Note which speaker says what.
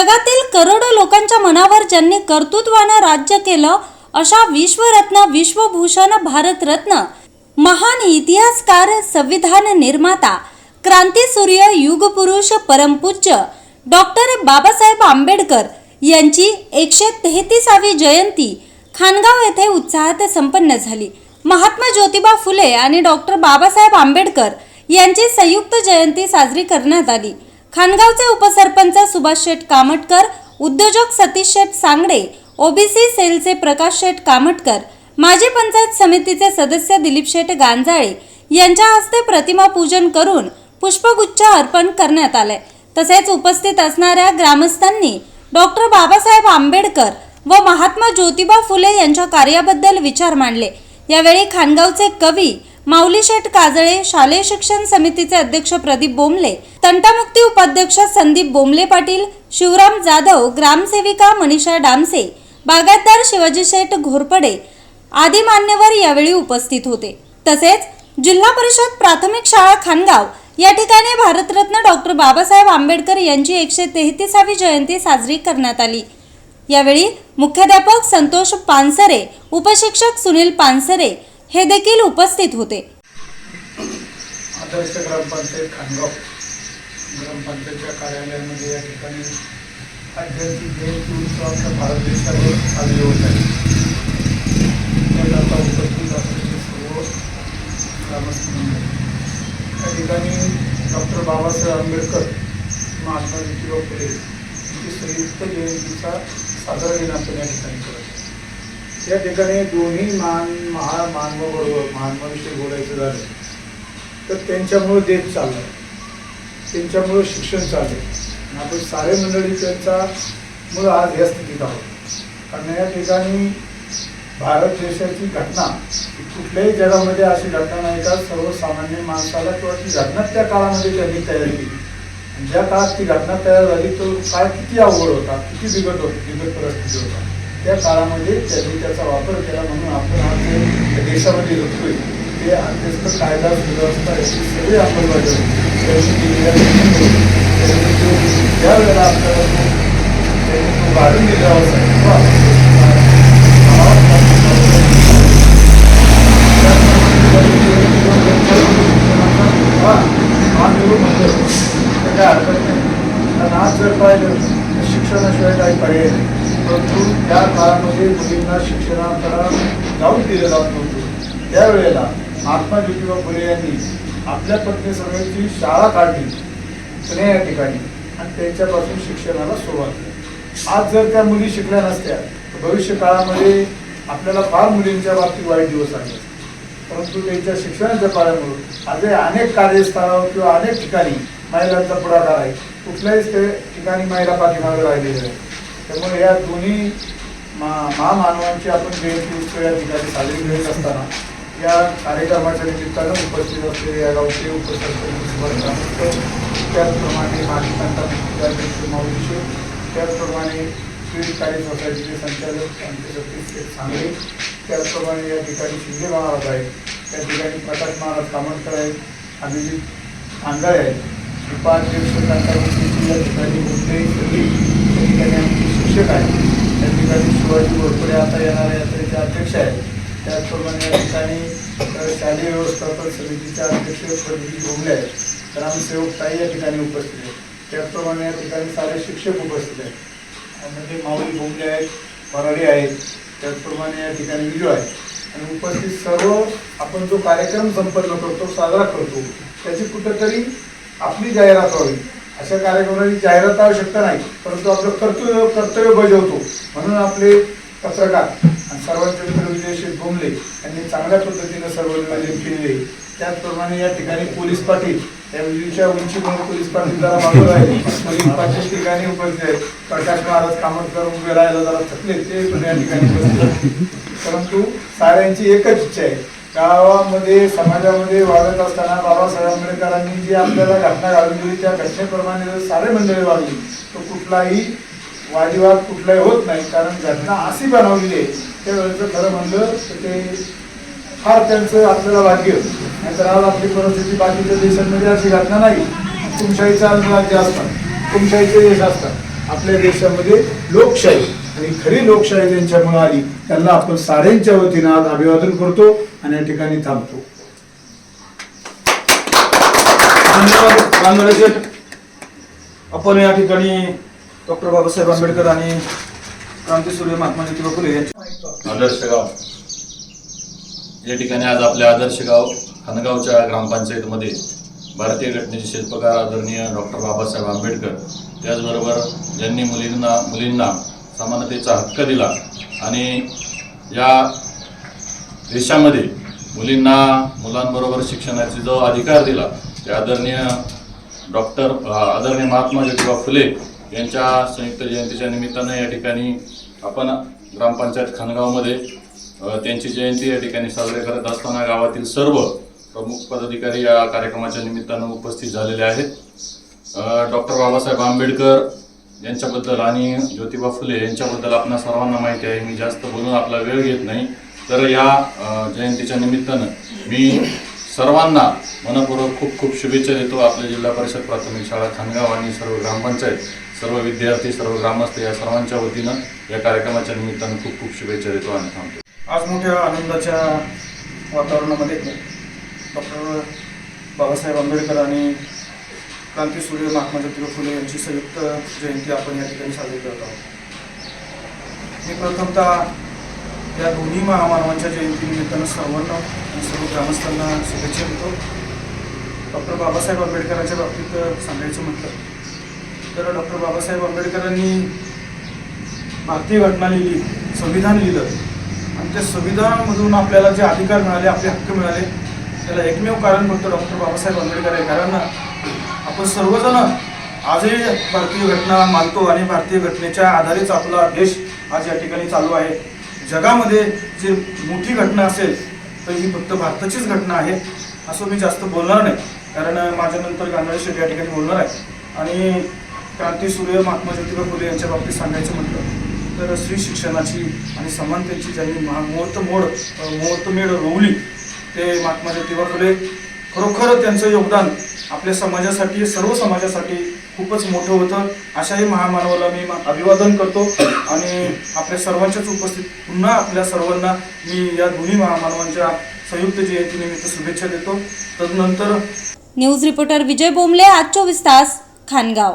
Speaker 1: जगातील करोडो लोकांच्या मनावर ज्यांनी कर्तृत्वानं राज्य केलं अशा विश्वरत्न विश्वभूषण भारतरत्न महान इतिहासकार संविधान निर्माता क्रांतीसूर्य युगपुरुष परमपूज्य डॉक्टर बाबासाहेब आंबेडकर यांची एकशे तेहतीसावी जयंती खानगाव येथे उत्साहात संपन्न झाली. महात्मा ज्योतिबा फुले आणि डॉक्टर बाबासाहेब आंबेडकर यांची संयुक्त जयंती साजरी करण्यात आली. खानगावचे उपसरपंच सुभाष शेठ कामटकर उद्योजक सतीश शेठ सांगडे ओबीसी सेलचे प्रकाश शेठ कामटकर माजी पंचायत समितीचे सदस्य दिलीप शेठ गांजाळे यांच्या हस्ते प्रतिमा पूजन करून पुष्पगुच्छ अर्पण करण्यात आले. तसेच उपस्थित असणाऱ्या ग्रामस्थांनी डॉक्टर बाबासाहेब आंबेडकर व महात्मा ज्योतिबा फुले यांच्या कार्याबद्दल विचार मांडले. यावेळी खानगावचे कवी माऊलीशेठ काजळे शालेय शिक्षण समितीचे अध्यक्ष प्रदीप बोंबले तंटामुक्ती उपाध्यक्ष संदीप बोंबले पाटील शिवराम जाधव ग्रामसेविका मनीषा डामसे बागायतदार शिवाजी शेठ घोरपडे आदी मान्यवर यावेळी उपस्थित होते. तसेच जिल्हा परिषद प्राथमिक शाळा खानगाव या ठिकाणी भारतरत्न डॉक्टर बाबासाहेब आंबेडकर यांची एकशे तेहतीसावी जयंती साजरी करण्यात आली. यावेळी मुख्याध्यापक संतोष पानसरे उपशिक्षक सुनील पानसरे हे देखील उपस्थित होते.
Speaker 2: आदर्श ग्रामपंचायत खानगाव. ग्रामपंचायतच्या कार्यालयामध्ये या ठिकाणी आज जयंती उत्सव आपल्या भारत देशावर साजरी होत आहे. त्यात उपस्थित असलेले सर्व ग्रामस्थ या ठिकाणी डॉक्टर बाबासाहेब आंबेडकर महात्मा ज्योतिबा फुले यांची संयुक्त जयंतीचा साजरा दिन आपण या ठिकाणी करत आहे. या ठिकाणी दोन्ही मान महा मानवाबरोबर मानवाविषयी बोलायचं झालं तर त्यांच्यामुळं देश चाललं त्यांच्यामुळं शिक्षण चाललं आणि आपण सारे मंडळी त्यांचा मुळे आज या स्थितीत आहोत. कारण या ठिकाणी भारत देशाची घटना कुठल्याही जगामध्ये अशी घटना नाही का सर्वसामान्य माणसाला किंवा ती घटना त्या काळामध्ये त्यांनी तयार केली. ज्या काळात ती घटना तयार झाली तो काळ किती अवघड होता किती बिघट होती बिघट परिस्थिती होता. त्या काळामध्ये त्यांनी त्याचा वापर केला म्हणून आपण आज जे देशामध्ये जगतोय ते अत्यंत कायदा सुव्यवस्था याची सगळी अंमलबजावणी त्यांनी केलेल्या त्यांनी जो ज्या वेळेला आपल्याला तो त्यांनी तो वाढून दिला होता काय हरकत नाही कारण आज जर पाहिलं शिक्षणाशिवाय काही पर्याय नाही परंतु त्या काळामध्ये मुलींना शिक्षणाकडे जाऊन दिलं जात नव्हतं त्यावेळेला महात्मा ज्योतिबा फुले यांनी आपल्या पत्नी सगळ्यांची शाळा काढली. पुणे या ठिकाणी. आणि त्यांच्यापासून शिक्षणाला सुरुवात केली. आज जर त्या मुली शिकल्या नसत्या तर भविष्य काळामध्ये आपल्याला फार मुलींच्या बाबतीत वाईट दिवस आले परंतु त्यांच्या शिक्षणाच्या काळामुळे आजही अनेक कार्यस्थळावर किंवा अनेक ठिकाणी महिलांचा पुढाकार आहे. कुठल्याही ठिकाणी महिला पाठीमागे राहिलेल्या आहेत त्यामुळे या दोन्ही मा- महामानवांची आपण जयंती उत्सव या ठिकाणी साजरी करीत असताना या कार्यक्रमाच्या निमित्तानं उपस्थित असलेले या गावचे उपस्थित त्याचप्रमाणे माजी संतांचे अध्यक्ष त्याचप्रमाणे स्वीट कार्य सोसायटीचे संचालक आमचे सतीश सांगले त्याचप्रमाणे या ठिकाणी शिंदे महाराज आहेत त्या ठिकाणी प्रकाश महाराज कामतकर आहेत अभिजित आंगाळे आहेत उपाध्यक्ष या ठिकाणी मुंबई सगळी त्या ठिकाणी शिक्षक आहेत. त्या ठिकाणी शिवाजी घोरपडे आता येणाऱ्या यात्रेचे अध्यक्ष आहेत. त्याचप्रमाणे या ठिकाणी शालेय व्यवस्थापन समितीचे अध्यक्ष प्रदीप भोंगले आहेत. ग्रामसेवकताई या ठिकाणी उपस्थित आहेत. त्याचप्रमाणे या ठिकाणी सारे शिक्षक उपस्थित आहेत. त्यामध्ये माऊली भोंगले आहेत वराडे आहेत. त्याचप्रमाणे या ठिकाणी विजू आहे आणि उपस्थित सर्व आपण जो कार्यक्रम संपन्न करतो साजरा करतो त्याची कुठंतरी आपली जाहिरात व्हावी. अशा कार्यक्रमाची जाहिरात आवश्यकता नाही परंतु आपलं कर्तव्य कर्तव्य बजावतो. म्हणून आपले पत्रकार आणि सर्वांचे मित्र विजय शेठ भोमले यांनी चांगल्या पद्धतीनं सर्व नियोजन केले त्याचप्रमाणे या ठिकाणी पोलीस पाटील या विजयच्या उंचीमुळे पोलीस पाटील जरा मागवलं आहे. पोलीस पाटील ठिकाणी उपस्थित आहेत. प्रकाश महाराज कामतकर उभे राहायला जरा थकले ते पण या ठिकाणी उपस्थित परंतु साऱ्यांची एकच इच्छा आहे गावामध्ये समाजामध्ये वागत असताना बाबासाहेब आंबेडकरांनी जी आपल्याला घटना घालून दिली त्या घटनेप्रमाणे जर सारे मंडळी वागली तो कुठलाही वादिवाद कुठलाही होत नाही. कारण घटना अशी बनवलेली आहे त्यावेळेचं खरं म्हणलं तर ते फार त्यांचं आपल्याला भाग्य. नाहीतर आज आपली परिस्थिती बाकीच्या देशांमध्ये अशी घटना नाही. तुमशाहीचा राज्य असतात तुमशाहीचे देश असतात. आपल्या देशामध्ये लोकशाही. आणि खरी लोकशाही ज्यांच्यामुळे आली त्यांना आपण साऱ्यांच्या वतीनं आज अभिवादन करतो आणि या ठिकाणी थांबतो.
Speaker 3: धन्यवाद आपण या ठिकाणी डॉक्टर बाबासाहेब आंबेडकर आणि क्रांती सूर्य महात्मा ज्योतिबा फुले यांच्या
Speaker 4: आदर्श गाव. या ठिकाणी आज आपल्या आदर्श गाव खानगावच्या ग्रामपंचायतमध्ये भारतीय घटनेचे शिल्पकार आदरणीय डॉक्टर बाबासाहेब आंबेडकर त्याचबरोबर ज्यांनी मुलींना मुलींना समानतेचा हक्क दिला. आणि या देशामध्ये मुलींना मुलांबरोबर शिक्षणाचा जो अधिकार दिला ते आदरणीय डॉक्टर आदरणीय महात्मा ज्योतिबा फुले यांच्या संयुक्त जयंतीच्या निमित्तानं या ठिकाणी आपण ग्रामपंचायत खानगावमध्ये त्यांची जयंती या ठिकाणी साजरी करत असताना गावातील सर्व प्रमुख पदाधिकारी या कार्यक्रमाच्या निमित्तानं उपस्थित झालेले आहेत. डॉक्टर बाबासाहेब आंबेडकर यांच्याबद्दल आणि ज्योतिबा फुले यांच्याबद्दल आपणा सर्वांना माहिती आहे. मी जास्त बोलून आपला वेळ घेत नाही. तर या जयंतीच्या निमित्तानं मी सर्वांना मनपूर्वक खूप खूप शुभेच्छा देतो. आपल्या जिल्हा परिषद प्राथमिक शाळा खानगाव आणि सर्व ग्रामपंचायत सर्व विद्यार्थी सर्व ग्रामस्थ या सर्वांच्या वतीनं या कार्यक्रमाच्या निमित्तानं खूप खूप शुभेच्छा देतो आणि थांबतो.
Speaker 3: आज मोठ्या आनंदाच्या वातावरणामध्ये डॉक्टर बाबासाहेब आंबेडकर आणि क्रांतीसूर्य महात्मा ज्योतिबा फुले यांची संयुक्त जयंती आपण या ठिकाणी साजरी करत आहोत. मी प्रथमतः या दोन्ही महामानवांच्या जयंतीनिमित्तानं सर्वांना आणि सर्व ग्रामस्थांना शुभेच्छा देतो. डॉक्टर बाबासाहेब आंबेडकरांच्या बाबतीत सांगायचं म्हटलं तर डॉक्टर बाबासाहेब आंबेडकरांनी भारतीय घटना लिहिली संविधान लिहिलं. आणि त्या संविधानामधून आपल्याला जे अधिकार मिळाले आपले हक्क मिळाले त्याला एकमेव कारण फक्त डॉक्टर बाबासाहेब आंबेडकर आहे कारण आपण सर्वजण आजही भारतीय घटना मानतो आणि भारतीय घटनेच्या आधारेच आपला देश आज या ठिकाणी चालू आहे. जगामध्ये जी मोठी घटना असेल तर ही फक्त भारताचीच घटना आहे असं मी जास्त बोलणार नाही. कारण माझ्यानंतर गांधारी शेट्टी या ठिकाणी बोलणार आहे आणि क्रांती सूर्य महात्मा ज्योतिबा फुले यांच्या बाबतीत सांगायचं म्हटलं तर स्त्री शिक्षणाची आणि समानतेची ज्यांनी महा मुहूर्त मोड मुहूर्तमेढ रोवली ते महात्मा ज्योतिबा फुले खरोखर त्यांचं योगदान आपल्या समाजासाठी सर्व समाजासाठी खूपच मोठं होतं. अशाही महामानवाला मी अभिवादन करतो आणि आपल्या सर्वांच्याच उपस्थित पुन्हा आपल्या सर्वांना मी या दोन्ही महामानवांच्या संयुक्त जयंतीनिमित्त शुभेच्छा देतो. तदनंतर
Speaker 1: न्यूज रिपोर्टर विजय बोंबले आज चोवीस तास खानगाव.